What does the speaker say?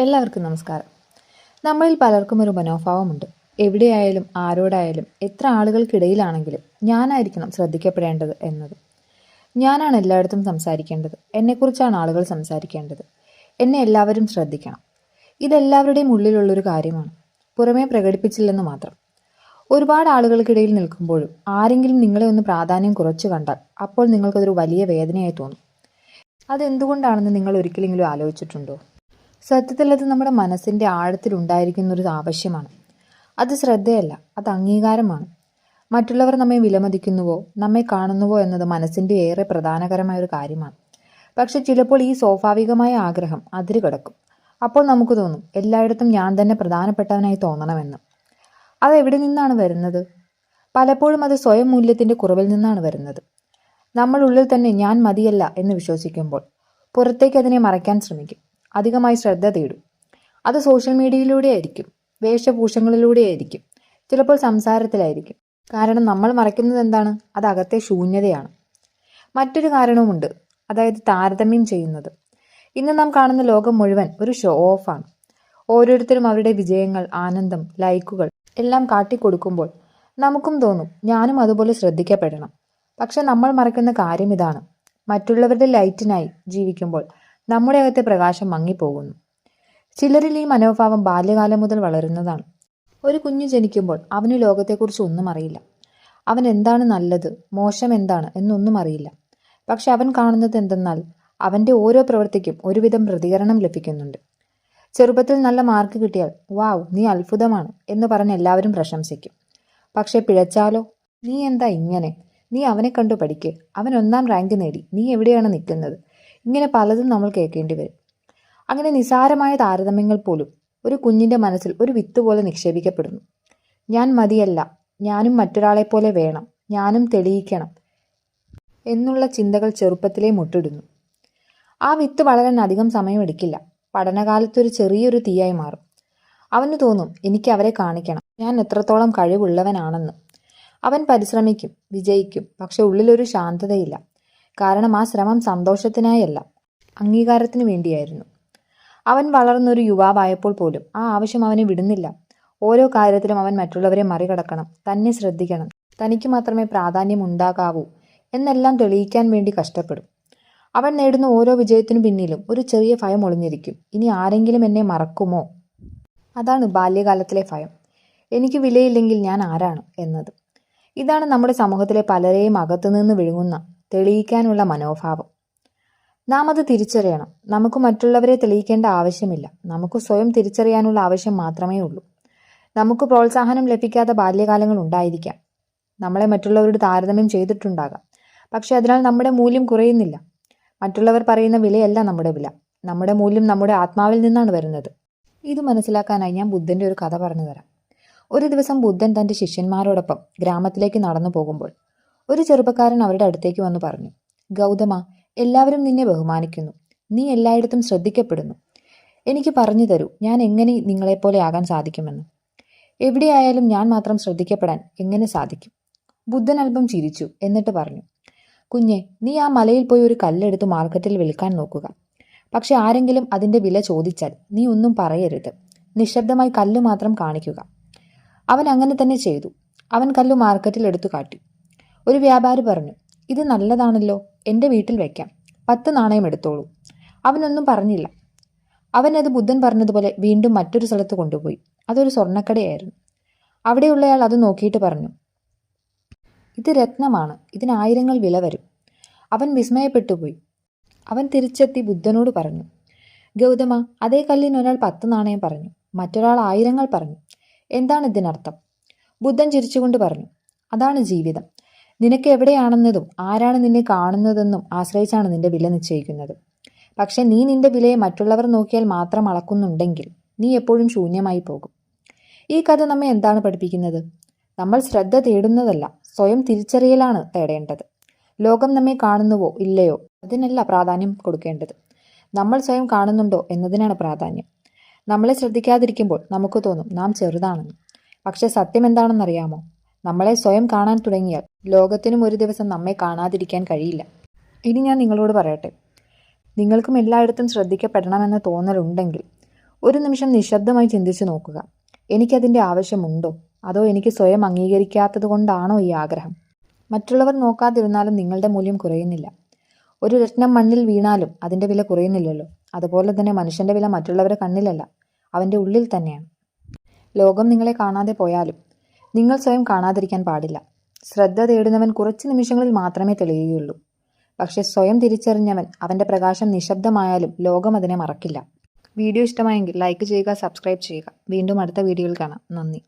എല്ലാവർക്കും നമസ്കാരം. നമ്മളിൽ പലർക്കും ഒരു മനോഭാവമുണ്ട്. എവിടെയായാലും ആരോടായാലും എത്ര ആളുകൾക്കിടയിലാണെങ്കിലും ഞാനായിരിക്കണം ശ്രദ്ധിക്കപ്പെടേണ്ടത് എന്നത്. ഞാനാണ് എല്ലായിടത്തും സംസാരിക്കേണ്ടത്. എന്നെക്കുറിച്ചാണ് ആളുകൾ സംസാരിക്കേണ്ടത്. എന്നെ എല്ലാവരും ശ്രദ്ധിക്കണം. ഇതെല്ലാവരുടെയും ഉള്ളിലുള്ളൊരു കാര്യമാണ്. പുറമേ പ്രകടിപ്പിച്ചില്ലെന്ന് മാത്രം. ഒരുപാട് ആളുകൾക്കിടയിൽ നിൽക്കുമ്പോഴും ആരെങ്കിലും നിങ്ങളെ ഒന്ന് പ്രാധാന്യം കുറച്ച് കണ്ടാൽ അപ്പോൾ നിങ്ങൾക്കതൊരു വലിയ വേദനയായി തോന്നും. അതെന്തുകൊണ്ടാണെന്ന് നിങ്ങൾ ഒരിക്കലെങ്കിലും ആലോചിച്ചിട്ടുണ്ടോ? സത്യത്തിൽ അത് നമ്മുടെ മനസ്സിന്റെ ആഴത്തിലുണ്ടായിരിക്കുന്ന ഒരു ആവശ്യമാണ്. അത് ശ്രദ്ധയല്ല അത് അംഗീകാരമാണ്. മറ്റുള്ളവർ നമ്മെ വിലമതിക്കുന്നുവോ നമ്മെ കാണുന്നുവോ എന്നത് മനസ്സിന്റെ ഏറെ പ്രധാനകരമായ ഒരു കാര്യമാണ്. പക്ഷെ ചിലപ്പോൾ ഈ സ്വാഭാവികമായ ആഗ്രഹം അതിര് കിടക്കും. അപ്പോൾ നമുക്ക് തോന്നും എല്ലായിടത്തും ഞാൻ തന്നെ പ്രധാനപ്പെട്ടവനായി തോന്നണമെന്ന്. അത് എവിടെ നിന്നാണ് വരുന്നത്? പലപ്പോഴും അത് സ്വയം മൂല്യത്തിന്റെ കുറവിൽ നിന്നാണ് വരുന്നത്. നമ്മളുള്ളിൽ തന്നെ ഞാൻ മതിയല്ല എന്ന് വിശ്വസിക്കുമ്പോൾ പുറത്തേക്ക് അതിനെ മറയ്ക്കാൻ ശ്രമിക്കും. അധികമായി ശ്രദ്ധ തേടും. അത് സോഷ്യൽ മീഡിയയിലൂടെ ആയിരിക്കും വേഷഭൂഷങ്ങളിലൂടെ ആയിരിക്കും ചിലപ്പോൾ സംസാരത്തിലായിരിക്കും. കാരണം നമ്മൾ മറയ്ക്കുന്നത് എന്താണ്? അത് അകത്തെ ശൂന്യതയാണ്. മറ്റൊരു കാരണവുമുണ്ട് അതായത് താരതമ്യം ചെയ്യുന്നത്. ഇന്ന് നാം കാണുന്ന ലോകം മുഴുവൻ ഒരു ഷോ ഓഫാണ് ഓരോരുത്തരും അവരുടെ വിജയങ്ങൾ ആനന്ദം ലൈക്കുകൾ എല്ലാം കാട്ടിക്കൊടുക്കുമ്പോൾ നമുക്കും തോന്നും ഞാനും അതുപോലെ ശ്രദ്ധിക്കപ്പെടണം. പക്ഷെ നമ്മൾ മറക്കുന്ന കാര്യം ഇതാണ്. മറ്റുള്ളവരുടെ ലൈറ്റിനായി ജീവിക്കുമ്പോൾ നമ്മുടെ അകത്തെ പ്രകാശം മങ്ങിപ്പോകുന്നു. ചിലരിൽ ഈ മനോഭാവം ബാല്യകാലം മുതൽ വളരുന്നതാണ്. ഒരു കുഞ്ഞു ജനിക്കുമ്പോൾ അവന് ലോകത്തെക്കുറിച്ച് ഒന്നും അറിയില്ല. അവൻ എന്താണ് നല്ലത് മോശം എന്താണ് എന്നൊന്നും അറിയില്ല. പക്ഷെ അവൻ കാണുന്നത് എന്തെന്നാൽ അവന്റെ ഓരോ പ്രവൃത്തിക്കും ഒരുവിധം പ്രതികരണം ലഭിക്കുന്നുണ്ട്. ചെറുപ്പത്തിൽ നല്ല മാർക്ക് കിട്ടിയാൽ വാവ് നീ അത്ഭുതമാണ് എന്ന് പറഞ്ഞ് എല്ലാവരും പ്രശംസിക്കും. പക്ഷെ പിഴച്ചാലോ? നീ എന്താ ഇങ്ങനെ? നീ അവനെ കണ്ടു പഠിക്ക്. അവൻ ഒന്നാം റാങ്ക് നേടി. നീ എവിടെയാണ് നിൽക്കുന്നത്? ഇങ്ങനെ പലതും നമ്മൾ കേൾക്കേണ്ടി വരും. അങ്ങനെ നിസാരമായ താരതമ്യങ്ങൾ പോലും ഒരു കുഞ്ഞിന്റെ മനസ്സിൽ ഒരു വിത്ത് പോലെ നിക്ഷേപിക്കപ്പെടുന്നു. ഞാൻ മതിയല്ല ഞാനും മറ്റൊരാളെ പോലെ വേണം ഞാനും തെളിയിക്കണം എന്നുള്ള ചിന്തകൾ ചെറുപ്പത്തിലേ മുട്ടിടുന്നു. ആ വിത്ത് വളരാൻ അധികം സമയമെടുക്കില്ല. പഠനകാലത്തൊരു ചെറിയൊരു തീയായി മാറും. അവന് തോന്നും എനിക്ക് അവരെ കാണിക്കണം. ഞാൻ എത്രത്തോളം കഴിവുള്ളവനാണെന്ന്. അവൻ പരിശ്രമിക്കും വിജയിക്കും പക്ഷെ ഉള്ളിലൊരു ശാന്തതയില്ല. കാരണം ആ ശ്രമം സന്തോഷത്തിനായല്ല അംഗീകാരത്തിനു വേണ്ടിയായിരുന്നു. അവൻ വളർന്നൊരു യുവാവായപ്പോൾ പോലും ആ ആവശ്യം അവനെ വിടുന്നില്ല. ഓരോ കാര്യത്തിലും അവൻ മറ്റുള്ളവരെ മറികടക്കണം തന്നെ ശ്രദ്ധിക്കണം തനിക്ക് മാത്രമേ പ്രാധാന്യം ഉണ്ടാകാവൂ എന്നെല്ലാം തെളിയിക്കാൻ വേണ്ടി കഷ്ടപ്പെടും. അവൻ നേടുന്ന ഓരോ വിജയത്തിനു പിന്നിലും ഒരു ചെറിയ ഭയം ഒളിഞ്ഞിരിക്കും. ഇനി ആരെങ്കിലും എന്നെ മറക്കുമോ? അതാണ് ബാല്യകാലത്തിലെ ഭയം. എനിക്ക് വിലയില്ലെങ്കിൽ ഞാൻ ആരാണ്? എന്നത്. ഇതാണ് നമ്മുടെ സമൂഹത്തിലെ പലരെയും അകത്തുനിന്ന് വിഴുങ്ങുന്ന തെളിയിക്കാനുള്ള മനോഭാവം. നാം അത് തിരിച്ചറിയണം. നമുക്ക് മറ്റുള്ളവരെ തെളിയിക്കേണ്ട ആവശ്യമില്ല. നമുക്ക് സ്വയം തിരിച്ചറിയാനുള്ള ആവശ്യം മാത്രമേ ഉള്ളൂ. നമുക്ക് പ്രോത്സാഹനം ലഭിക്കാത്ത ബാല്യകാലങ്ങൾ ഉണ്ടായിരിക്കാം. നമ്മളെ മറ്റുള്ളവരോട് താരതമ്യം ചെയ്തിട്ടുണ്ടാകാം. പക്ഷെ അതിനാൽ നമ്മുടെ മൂല്യം കുറയുന്നില്ല. മറ്റുള്ളവർ പറയുന്ന വിലയല്ല നമ്മുടെ വില. നമ്മുടെ മൂല്യം നമ്മുടെ ആത്മാവിൽ നിന്നാണ് വരുന്നത്. ഇത് മനസ്സിലാക്കാനായി ഞാൻ ബുദ്ധന്റെ ഒരു കഥ പറഞ്ഞു തരാം. ഒരു ദിവസം ബുദ്ധൻ തന്റെ ശിഷ്യന്മാരോടൊപ്പം ഗ്രാമത്തിലേക്ക് നടന്നു പോകുമ്പോൾ ഒരു ചെറുപ്പക്കാരൻ അവരുടെ അടുത്തേക്ക് വന്നു പറഞ്ഞു ഗൗതമ എല്ലാവരും നിന്നെ ബഹുമാനിക്കുന്നു. നീ എല്ലായിടത്തും ശ്രദ്ധിക്കപ്പെടുന്നു. എനിക്ക് പറഞ്ഞു തരൂ ഞാൻ എങ്ങനെ നിങ്ങളെപ്പോലെ ആകാൻ സാധിക്കുമെന്ന്. എവിടെയായാലും ഞാൻ മാത്രം ശ്രദ്ധിക്കപ്പെടാൻ എങ്ങനെ സാധിക്കും ബുദ്ധൻ അല്പം ചിരിച്ചു എന്നിട്ട് പറഞ്ഞു കുഞ്ഞെ നീ ആ മലയിൽ പോയി ഒരു കല്ലെടുത്ത് മാർക്കറ്റിൽ വിൽക്കാൻ നോക്കുക. പക്ഷെ ആരെങ്കിലും അതിന്റെ വില ചോദിച്ചാൽ നീ ഒന്നും പറയരുത്. നിശബ്ദമായി കല്ല് മാത്രം കാണിക്കുക. അവൻ അങ്ങനെ തന്നെ ചെയ്തു. അവൻ കല്ല് മാർക്കറ്റിൽ എടുത്തു കാട്ടി. ഒരു വ്യാപാരി പറഞ്ഞു ഇത് നല്ലതാണല്ലോ എന്റെ വീട്ടിൽ വയ്ക്കാം പത്ത് നാണയം എടുത്തോളൂ. അവനൊന്നും പറഞ്ഞില്ല. അവനത് ബുദ്ധൻ പറഞ്ഞതുപോലെ വീണ്ടും മറ്റൊരു സ്ഥലത്ത് കൊണ്ടുപോയി. അതൊരു സ്വർണക്കടയായിരുന്നു. അവിടെയുള്ളയാൾ അത് നോക്കിയിട്ട് പറഞ്ഞു ഇത് രത്നമാണ് ഇതിന് ആയിരങ്ങൾ വില വരും. അവൻ വിസ്മയപ്പെട്ടുപോയി. അവൻ തിരിച്ചെത്തി ബുദ്ധനോട് പറഞ്ഞു ഗൗതമ അതേ കല്ലിന് ഒരാൾ പത്ത് നാണയം പറഞ്ഞു മറ്റൊരാൾ ആയിരങ്ങൾ പറഞ്ഞു. എന്താണ് ഇതിനർത്ഥം? ബുദ്ധൻ ചിരിച്ചുകൊണ്ട് പറഞ്ഞു അതാണ് ജീവിതം. നിനക്ക് എവിടെയാണെന്നതും ആരാണ് നിന്നെ കാണുന്നതെന്നും ആശ്രയിച്ചാണ് നിന്റെ വില നിശ്ചയിക്കുന്നത്. പക്ഷെ നീ നിന്റെ വിലയെ മറ്റുള്ളവർ നോക്കിയാൽ മാത്രം അളക്കുന്നുണ്ടെങ്കിൽ നീ എപ്പോഴും ശൂന്യമായി പോകും. ഈ കഥ നമ്മെ എന്താണ് പഠിപ്പിക്കുന്നത്? നമ്മൾ ശ്രദ്ധ തേടുന്നതല്ല സ്വയം തിരിച്ചറിയലാണ് തേടേണ്ടത്. ലോകം നമ്മെ കാണുന്നുവോ ഇല്ലയോ അതിനല്ല പ്രാധാന്യം കൊടുക്കേണ്ടത്. നമ്മൾ സ്വയം കാണുന്നുണ്ടോ എന്നതിനാണ് പ്രാധാന്യം. നമ്മളെ ശ്രദ്ധിക്കാതിരിക്കുമ്പോൾ നമുക്ക് തോന്നും നാം ചെറുതാണെന്ന്. പക്ഷെ സത്യം എന്താണെന്നറിയാമോ? നമ്മളെ സ്വയം കാണാൻ തുടങ്ങിയാൽ ലോകത്തിനും ഒരു ദിവസം നമ്മെ കാണാതിരിക്കാൻ കഴിയില്ല. ഇനി ഞാൻ നിങ്ങളോട് പറയട്ടെ. നിങ്ങൾക്കും എല്ലായിടത്തും ശ്രദ്ധിക്കപ്പെടണമെന്ന തോന്നലുണ്ടെങ്കിൽ ഒരു നിമിഷം നിശബ്ദമായി ചിന്തിച്ചു നോക്കുക. എനിക്കതിന്റെ ആവശ്യമുണ്ടോ? അതോ എനിക്ക് സ്വയം അംഗീകരിക്കാത്തത് കൊണ്ടാണോ ഈ ആഗ്രഹം? മറ്റുള്ളവർ നോക്കാതിരുന്നാലും നിങ്ങളുടെ മൂല്യം കുറയുന്നില്ല. ഒരു രത്നം മണ്ണിൽ വീണാലും അതിന്റെ വില കുറയുന്നില്ലല്ലോ. അതുപോലെ തന്നെ മനുഷ്യന്റെ വില മറ്റുള്ളവരുടെ കണ്ണിലല്ല അവന്റെ ഉള്ളിൽ തന്നെയാണ്. ലോകം നിങ്ങളെ കാണാതെ പോയാലും നിങ്ങൾ സ്വയം കാണാതിരിക്കാൻ പാടില്ല. ശ്രദ്ധ തേടുന്നവൻ കുറച്ച് നിമിഷങ്ങളിൽ മാത്രമേ തെളിയുകയുള്ളൂ. പക്ഷെ സ്വയം തിരിച്ചറിഞ്ഞവൻ അവന്റെ പ്രകാശം നിശബ്ദമായാലും ലോകം അതിനെ മറക്കില്ല. വീഡിയോ ഇഷ്ടമായെങ്കിൽ ലൈക്ക് ചെയ്യുക സബ്സ്ക്രൈബ് ചെയ്യുക. വീണ്ടും അടുത്ത വീഡിയോയിൽ കാണാം. നന്ദി.